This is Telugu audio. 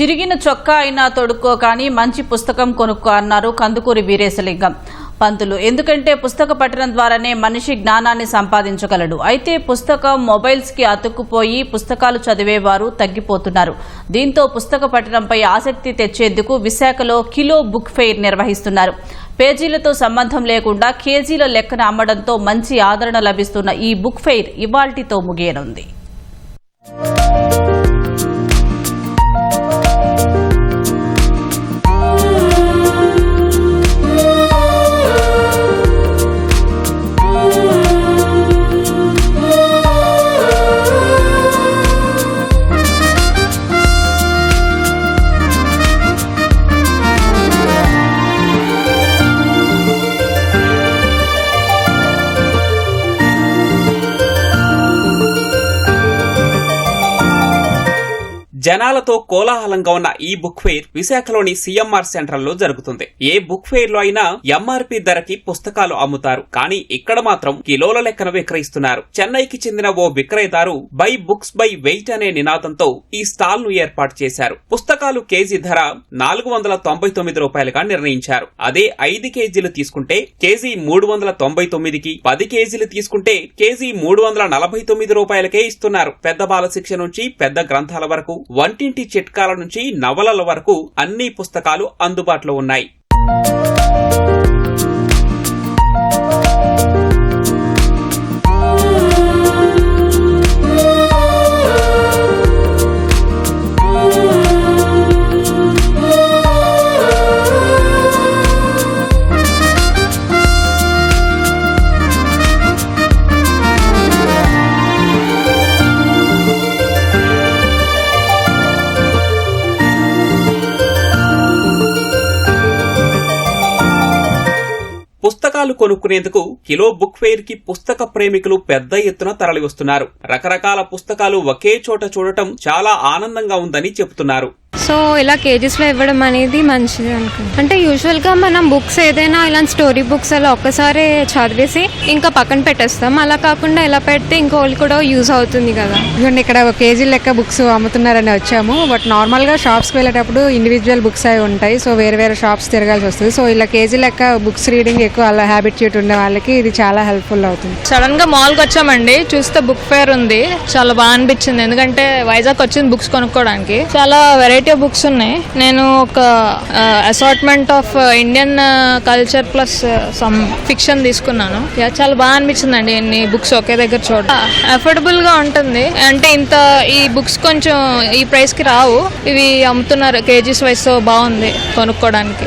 చిరిగిన చొక్కా అయినా తొడుక్కో కానీ మంచి పుస్తకం కొనుక్కో అన్నారు కందుకూరి వీరేశలింగం. పంతులు ఎందుకంటే పుస్తక పఠనం ద్వారానే మనిషి జ్ఞానాన్ని సంపాదించగలడు. అయితే పుస్తకం మొబైల్స్కి అతుక్కుపోయి పుస్తకాలు చదివేవారు తగ్గిపోతున్నారు. దీంతో పుస్తక పఠనంపై ఆసక్తి తెచ్చేందుకు విశాఖలో కిలో బుక్ ఫెయిర్ నిర్వహిస్తున్నారు. పేజీలతో సంబంధం లేకుండా కేజీల లెక్కన అమ్మడంతో మంచి ఆదరణ లభిస్తున్న ఈ బుక్ ఫెయిర్ ఇవాల్టితో ముగియనుంది. జనాలతో కోలాహలంగా ఉన్న ఈ బుక్ ఫెయిర్ విశాఖలోని సిఎంఆర్ సెంటర్లో జరుగుతుంది. ఏ బుక్ ఫెయిర్లో అయినా ఎంఆర్పి ధరకి పుస్తకాలు అమ్ముతారు. కానీ ఇక్కడ మాత్రం కిలోల లెక్కన విక్రయిస్తున్నారు. చెన్నైకి చెందిన ఓ విక్రయదారు బై బుక్స్ బై వెయిట్ అనే నినాదంతో ఈ స్టాల్ను ఏర్పాటు చేశారు. పుస్తకాలు కేజీ ధర నాలుగు వందల తొంభై తొమ్మిది రూపాయలుగా నిర్ణయించారు. అదే ఐదు కేజీలు తీసుకుంటే కేజీ మూడు వందల తొంభై తొమ్మిదికి పది కేజీలు తీసుకుంటే కేజీ మూడు వందల నలభై తొమ్మిది రూపాయలకే ఇస్తున్నారు. పెద్ద బాల శిక్ష నుంచి పెద్ద గ్రంథాల వరకు వంటింటి చిట్కాల నుంచి నవలల వరకు అన్ని పుస్తకాలు అందుబాటులో ఉన్నాయి. పుస్తకాలు కొనుక్కునేందుకు కిలో బుక్ ఫెయిర్కి పుస్తక ప్రేమికులు పెద్ద ఎత్తున తరలివస్తున్నారు. రకరకాల పుస్తకాలు ఒకే చోట చూడటం చాలా ఆనందంగా ఉందని చెబుతున్నారు. సో ఇలా కేజెస్లో ఇవ్వడం అనేది మంచిది అనుకుంటా. అంటే యూజువల్గా మనం బుక్స్ ఏదైనా ఇలాంటి స్టోరీ బుక్స్ అలా ఒక్కసారి చదివేసి ఇంకా పక్కన పెట్టేస్తాం. అలా కాకుండా ఇలా పెడితే ఇంకోళ్ళు కూడా యూజ్ అవుతుంది కదా. ఇదిగోండి ఇక్కడ ఒక కేజీ లెక్క బుక్స్ అమ్ముతున్నారని వచ్చాము. బట్ నార్మల్గా షాప్స్కి వెళ్ళేటప్పుడు ఇండివిజువల్ బుక్స్ అవి ఉంటాయి. సో వేరే వేరే షాప్స్ తిరగాల్సి వస్తుంది. సో ఇలా కేజీ లెక్క బుక్స్ రీడింగ్ ఎక్కువ అలా హ్యాబిట్యూట్ ఉండే వాళ్ళకి ఇది చాలా హెల్ప్ఫుల్ అవుతుంది. సడన్గా మాల్కి వచ్చామండి. చూస్తే బుక్ ఫేర్ ఉంది. చాలా బాగా అనిపించింది. ఎందుకంటే వైజాగ్ వచ్చింది బుక్స్ కొనుక్కోవడానికి చాలా వెరైటీ ఆఫ్ బుక్స్ ఉన్నాయి. నేను ఒక assortment of Indian culture plus some fiction తీసుకున్నాను. యా, చాలా బాగా అనిపించిందండి ఎన్ని బుక్స్ ఒకే దగ్గర చూడ అఫోర్డబుల్గా ఉంటుంది. అంటే ఇంత ఈ బుక్స్ కొంచెం ఈ ప్రైస్కి రావు. ఇవి అమ్ముతున్నారు. కేజీస్ వైస్ బాగుంది కొనుక్కోవడానికి.